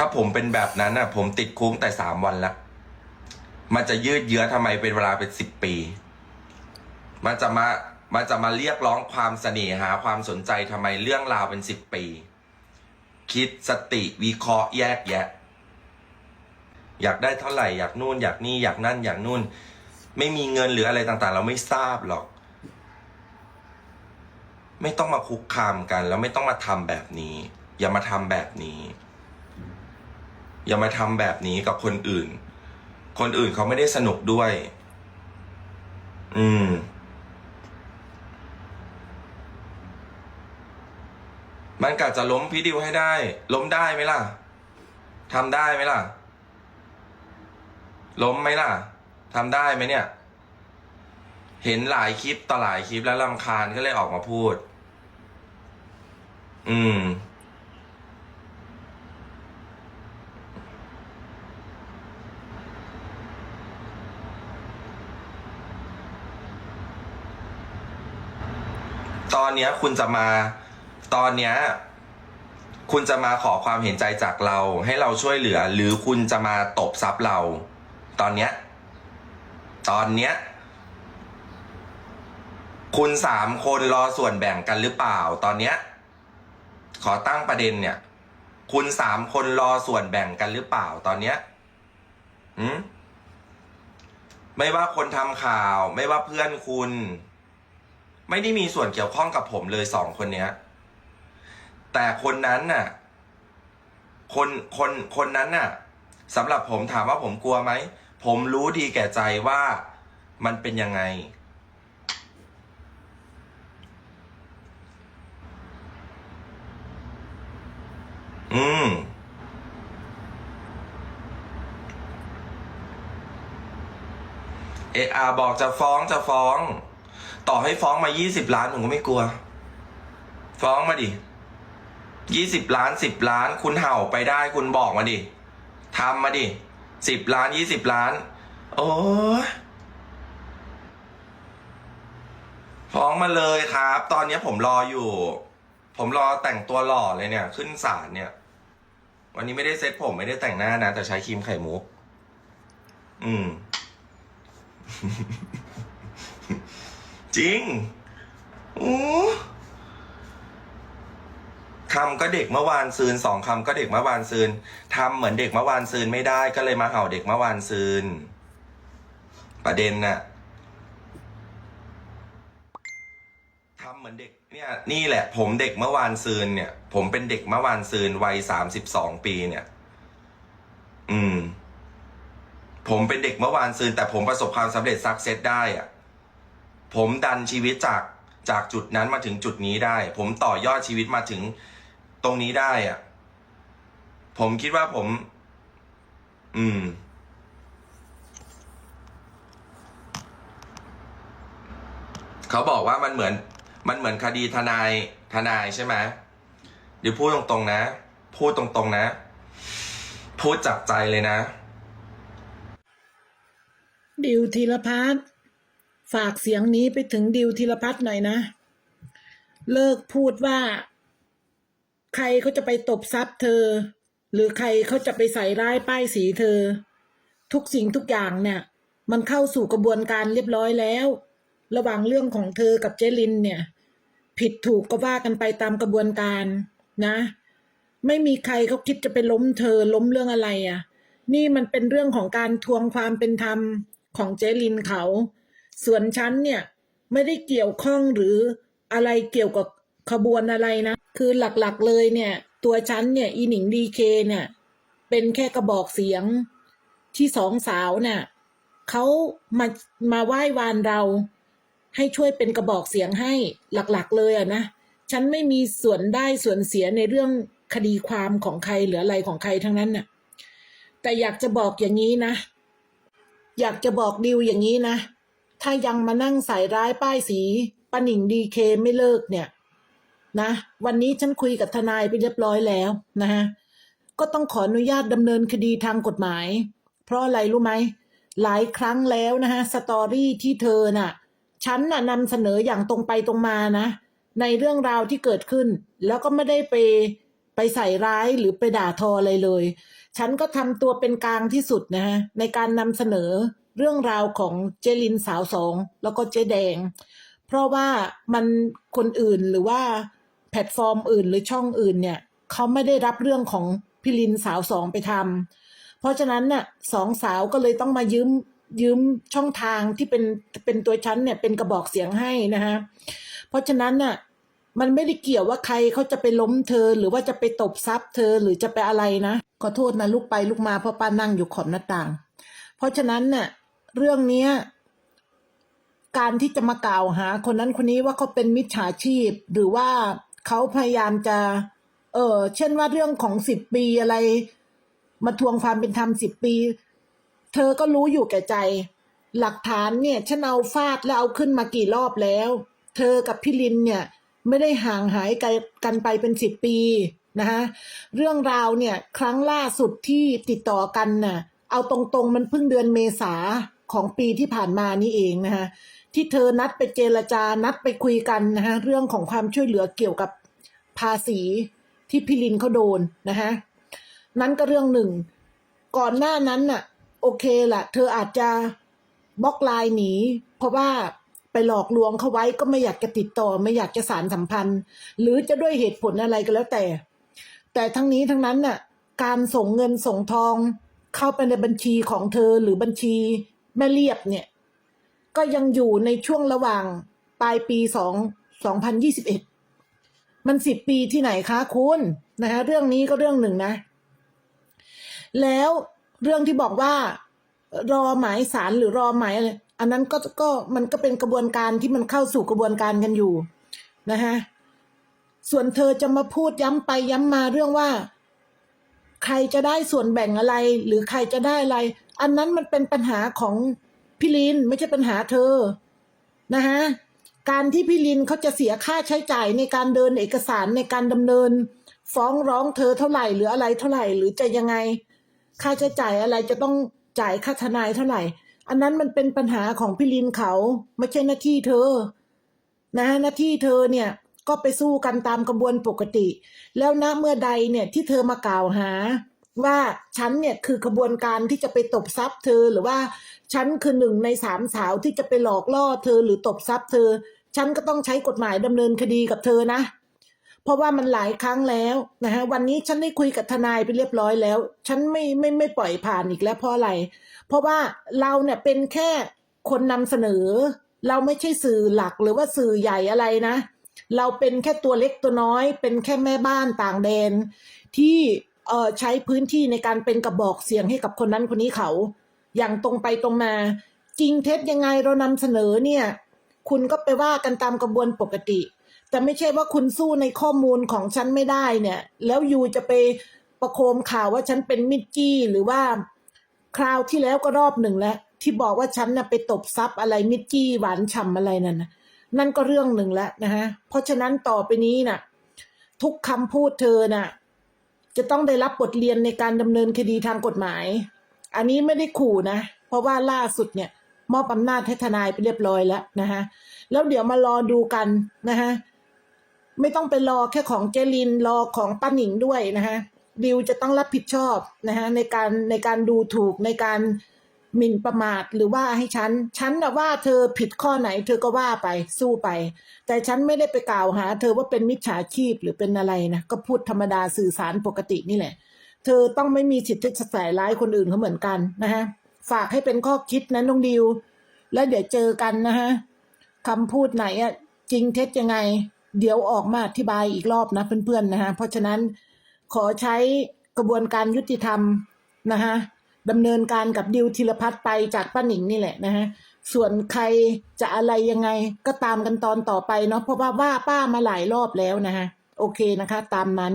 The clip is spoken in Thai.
ถ้าผมเป็นแบบนั้นอะ ผมติดคุกแต่สามวันละมันจะยืดเยื้อทำไมเป็นเวลาเป็นสิบปี มันจะมามันจะมาเรียกร้องความเสน่หาความสนใจทำไมเรื่องราวเป็นสิบปี คิดสติวิเคราะห์แยกแยะ อยากได้เท่าไหร่อยากนู่น อยากนี่อยากนั่นอยากนู่น ไม่มีเงินหรืออะไรต่างๆ เราไม่ทราบหรอก ไม่ต้องมาคุกคามกัน แล้วไม่ต้องมาทำแบบนี้ อย่ามาทำแบบนี้ อย่ามาทำแบบนี้กับคนอื่น คนอื่นเขาไม่ได้สนุกด้วย อืม มันกะจะล้มพี่ดิวให้ได้ ล้มได้ไหมล่ะทำได้ไหมล่ะ ล้มไหมล่ะทำได้ไหมเนี่ย เห็นหลายคลิปต่อหลายคลิปแล้วลำคาญก็เลยออกมาพูด อืม อนเนี้ยคุณจะมาตอนเนี้ยคุณจะมาขอความเห็นใจจากเรา ให้เราช่วยเหลือ หรือคุณจะมาตบซับเรา ตอนเนี้ยตอนเนี้ยคุณสามคนรอส่วนแบ่งกันหรือเปล่า ตอนเนี้ยขอตั้งประเด็นเนี่ย คุณสามคนรอส่วนแบ่งกันหรือเปล่า ตอนเนี้ยหืมไม่ว่าคนทำข่าว ไม่ว่าเพื่อนคุณ ไม่ได้มีส่วนเกี่ยวข้องกับผมเลยสองคนเนี้ย แต่คนนั้นน่ะ คนคนคนนั้นน่ะสำหรับผมถามว่าผมกลัวไหม ผมรู้ดีแก่ใจว่ามันเป็นยังไง อืม เออาบอกจะฟ้องจะฟ้อง ต่อให้ฟ้องมายี่สิบล้านผมก็ไม่กลัว ฟ้องมาดิยี่สิบล้านสิบล้าน คุณเห่าไปได้คุณบอกมาดิทำมาดิสิบล้านยี่สิบล้าน โอ้ยฟ้องมาเลยครับ ตอนนี้ผมรออยู่ ผมรอแต่งตัวหล่อเลยเนี่ย ขึ้นศาลเนี่ย วันนี้ไม่ได้เซ็ตผมไม่ได้แต่งหน้านะ แต่ใช้ครีมไข่มุก อืม จริงอคำก็เด็กเมื่อวานซืนสองคำก็เด็กเมื่อวานซืนทำเหมือนเด็กเมื่อวานซืนไม่ได้ก็เลยมาเห่าเด็กเมื่อวานซืน ประเด็นน่ะทำเหมือนเด็กเนี่ยนี่แหละ ผมเด็กเมื่อวานซืนเนี่ย ผมเป็นเด็กเมื่อวานซืนวัยสามสิบสองปีเนี่ย อืม ผมเป็นเด็กเมื่อวานซืนแต่ผมประสบความสำเร็จซักเซสได้อะ ผมดันชีวิตจากจากจุดนั้นมาถึงจุดนี้ได้ ผมต่อยอดชีวิตมาถึงตรงนี้ได้อะผมคิดว่าผม อืม เขาบอกว่ามันเหมือน มันเหมือนคดีทนายทนายใช่ไหมเดี๋ยวพูดตรงๆนะ พูดตรงๆนะ พูดจากใจเลยนะ ดิวธีรพัฒน์ ฝากเสียงนี้ไปถึงดิวธีรพัฒน์หน่อยนะ เลิกพูดว่า ใครเขาจะไปตบซับเธอ หรือใครเขาจะไปใส่ร้ายป้ายสีเธอ ทุกสิ่งทุกอย่างเนี่ย มันเข้าสู่กระบวนการเรียบร้อยแล้ว ระหว่างเรื่องของเธอกับเจลินเนี่ย ผิดถูกก็ว่ากันไปตามกระบวนการนะ ไม่มีใครเขาคิดจะไปล้มเธอล้มเรื่องอะไรอะ่ะ นี่มันเป็นเรื่องของการทวงความเป็นธรรมของเจลินเขา ส่วนฉันเนี่ยไม่ได้เกี่ยวข้องหรืออะไรเกี่ยวกับขบวนอะไรนะ คือหลักๆเลยเนี่ย ตัวฉันเนี่ยอีหนิงดีเคเนี่ย เป็นแค่กระบอกเสียงที่สองสาวเนี่ยเขามามาไหว้วานเรา ให้ช่วยเป็นกระบอกเสียงให้หลักๆ เลยอะนะฉันไม่มีส่วนได้ส่วนเสียในเรื่องคดีความของใครหรืออะไรของใครทั้งนั้นน่ะ แต่อยากจะบอกอย่างนี้นะ อยากจะบอกดิวอย่างนี้นะ ถ้ายังมานั่งใส่ร้ายป้ายสีปหนิงดีเคไม่เลิกเนี่ย นะ วันนี้ฉันคุยกับทนายไปเรียบร้อยแล้วนะฮะก็ต้องขออนุญาตดำเนินคดีทางกฎหมาย เพราะอะไรรู้ไหม หลายครั้งแล้วนะฮะสตอรี่ที่เธอน่ะ ฉันน่ะนำเสนออย่างตรงไปตรงมานะ ในเรื่องราวที่เกิดขึ้น แล้วก็ไม่ได้ไปไปใส่ร้ายหรือไปด่าทออะไรเลย ฉันก็ทำตัวเป็นกลางที่สุดนะฮะในการนำเสนอ เรื่องราวของเจลินสาวสองแล้วก็เจแดง เพราะว่ามันคนอื่นหรือว่าแพลตฟอร์มอื่นหรือช่องอื่นเนี่ยเขาไม่ได้รับเรื่องของพิลินสาวสองไปทำเพราะฉะนั้นน่ะสองสาวก็เลยต้องมายืมยืมช่องทางที่เป็นเป็นตัวฉันเนี่ยเป็นกระบอกเสียงให้นะฮะเพราะฉะนั้นน่ะมันไม่ได้เกี่ยวว่าใครเขาจะไปล้มเธอ หรือว่าจะไปตบซับเธอหรือจะไปอะไรนะขอโทษนะลูกไปลูกมาเพราะป้านั่งอยู่ขอบหน้าต่าง เพราะฉะนั้นน่ะ เรื่องเนี้ยการที่จะมากล่าวหา คนนั้นคนนี้ว่าเขาเป็นมิจฉาชีพ หรือว่าเขาพยายามจะ เออเช่นว่าเรื่องของสิบปีอะไร มาทวงความเป็นธรรมสิบปี เธอก็รู้อยู่แก่ใจ หลักฐานเนี่ยฉันเอาฟาดแล้วเอาขึ้นมากี่รอบแล้ว เธอกับพี่ลินเนี่ย ไม่ได้ห่างหายกันไปเป็นสิบปีนะฮะเรื่องราวเนี่ย ครั้งล่าสุดที่ติดต่อกันน่ะ เอาตรงๆมันเพิ่งเดือนเมษา ของปีที่ผ่านมานี่เองนะฮะที่เธอนัดไปเจรจานัดไปคุยกันนะฮะเรื่องของความช่วยเหลือเกี่ยวกับภาษีที่พี่ลินเขาโดนนะฮะนั้นก็เรื่องหนึ่ง ก่อนหน้านั้นน่ะ โอเคละเธออาจจะบล็อกไลน์หนี เพราะว่าไปหลอกลวงเขาไว้ก็ไม่อยากจะติดต่อ ไม่อยากจะสารสัมพันธ์ หรือจะด้วยเหตุผลอะไรก็แล้วแต่ แต่ทั้งนี้ทั้งนั้นน่ะ การส่งเงินส่งทองเข้าไปในบัญชีของเธอหรือบัญชี แม่เรียบเนี่ย ก็ยังอยู่ในช่วงระหว่างปลายปีสองสองพันยี่สิบเอ็ดมันสิบปีที่ไหนคะคุณนะฮะเรื่องนี้ก็เรื่องหนึ่งนะ แล้วเรื่องที่บอกว่ารอหมายสารหรือรอหมายอะไรอันนั้นก็ก็มันก็เป็นกระบวนการที่มันเข้าสู่กระบวนการกันอยู่นะฮะส่วนเธอจะมาพูดย้ำไปย้ำมาเรื่องว่า ใครจะได้ส่วนแบ่งอะไร หรือใครจะได้อะไร อันนั้นมันเป็นปัญหาของพี่ลินไม่ใช่ปัญหาเธอนะฮะการที่พี่ลินเขาจะเสียค่าใช้จ่ายในการเดินเอกสารในการดำเนิน ฟ้องร้องเธอเท่าไหร่หรืออะไรเท่าไหร่ หรือจะยังไง ค่าใช้จ่ายอะไรจะต้องจ่ายค่าทนายเท่าไหร่ อันนั้นมันเป็นปัญหาของพี่ลินเขาไม่ใช่หน้าที่เธอ นะหน้าที่เธอเนี่ยก็ไปสู้กันตามกระบวนปกติ แล้วณเมื่อใดเนี่ยที่เธอมากล่าวหา ว่าฉันเนี่ยคือกระบวนการที่จะไปตบทรัพย์เธอ หรือว่าฉันคือหนึ่งในสามสาวที่จะไปหลอกล่อเธอหรือตบทรัพย์เธอ ฉันก็ต้องใช้กฎหมายดำเนินคดีกับเธอนะ เพราะว่ามันหลายครั้งแล้วนะฮะวันนี้ฉันได้คุยกับทนายไปเรียบร้อยแล้ว ฉันไม่ไม่ไม่ปล่อยผ่านอีกแล้วเพราะอะไร เพราะว่าเราเนี่ยเป็นแค่คนนำเสนอ เราไม่ใช่สื่อหลักหรือว่าสื่อใหญ่อะไรนะ เราเป็นแค่ตัวเล็กตัวน้อย เป็นแค่แม่บ้านต่างแดนที่ เอ่อใช้พื้นที่ในการเป็นกระบอกเสียงให้กับคนนั้นคนนี้เขา อย่างตรงไปตรงมา จริงเท็จยังไงเรานำเสนอเนี่ย คุณก็ไปว่ากันตามกระบวนปกติ แต่ไม่ใช่ว่าคุณสู้ในข้อมูลของฉันไม่ได้เนี่ย แล้วยูจะไปประโคมข่าวว่าฉันเป็นมิจจี้หรือว่าคราวที่แล้วก็รอบหนึ่งแล้ว ที่บอกว่าฉันน่ะไปตบซับอะไรมิจจี้หวานฉ่ำอะไรนั่นนะนั่นก็เรื่องหนึ่งแล้วนะฮะเพราะฉะนั้นต่อไปนี้น่ะ ทุกคำพูดเธอน่ะ จะต้องได้รับบทเรียนในการดำเนินคดีทางกฎหมาย อันนี้ไม่ได้ขู่นะ เพราะว่าล่าสุดเนี่ยมอบอำนาจให้ทนายไปเรียบร้อยแล้วนะฮะแล้วเดี๋ยวมารอดูกันนะฮะไม่ต้องไปรอแค่ของเจลินรอของป้าหนิงด้วยนะฮะดิวจะต้องรับผิดชอบนะฮะในการในการดูถูกในการ หมิ่นประมาทหรือว่าให้ฉัน ฉันนะว่าเธอผิดข้อไหน เธอก็ว่าไปสู้ไป แต่ฉันไม่ได้ไปกล่าวหา เธอว่าเป็นมิจฉาชีพหรือเป็นอะไรนะก็พูดธรรมดาสื่อสารปกตินี่แหละ เธอต้องไม่มีสิทธิ์ที่จะใส่ร้ายคนอื่นเขาเหมือนกันนะฮะฝากให้เป็นข้อคิดนะน้องดิว แล้วเดี๋ยวเจอกันนะฮะคำพูดไหนอะจริงเท็จยังไง เดี๋ยวออกมาอธิบายอีกรอบนะเพื่อนๆนะฮะเพราะฉะนั้นขอใช้กระบวนการยุติธรรมนะฮะ ดำเนินการกับดิวธีรพัฒน์ไปจากป้าหนิงนี่แหละนะฮะส่วนใครจะอะไรยังไงก็ตามกันตอนต่อไปเนาะเพราะว่าว่าป้ามาหลายรอบแล้วนะฮะโอเคนะคะ ตามนั้น